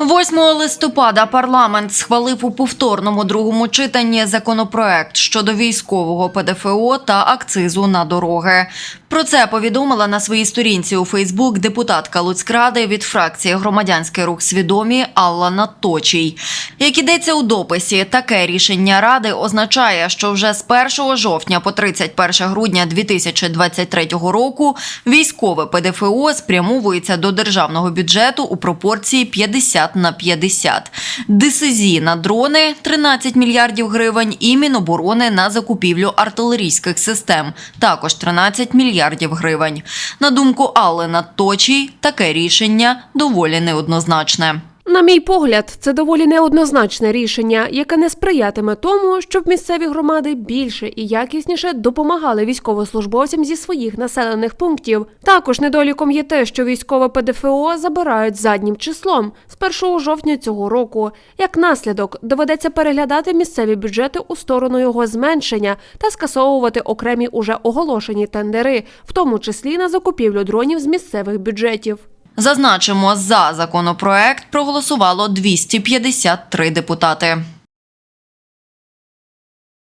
8 листопада парламент схвалив у повторному другому читанні законопроект щодо військового ПДФО та акцизу на дороги. Про це повідомила на своїй сторінці у Фейсбук депутатка Луцькради від фракції Громадянський рух свідомі Алла Наточій. Як ідеться у дописі, таке рішення ради означає, що вже з 1 жовтня по 31 грудня 2023 року військове ПДФО спрямовується до державного бюджету у пропорції 50 на 50. ДСЗі на дрони 13 мільярдів гривень і Міноборони на закупівлю артилерійських систем також 13 мільярдів гривень. На думку Алена Точій, таке рішення доволі неоднозначне. На мій погляд, це доволі неоднозначне рішення, яке не сприятиме тому, щоб місцеві громади більше і якісніше допомагали військовослужбовцям зі своїх населених пунктів. Також недоліком є те, що військове ПДФО забирають заднім числом з 1 жовтня цього року. Як наслідок, доведеться переглядати місцеві бюджети у сторону його зменшення та скасовувати окремі уже оголошені тендери, в тому числі на закупівлю дронів з місцевих бюджетів. Зазначимо, за законопроект проголосувало 253 депутати.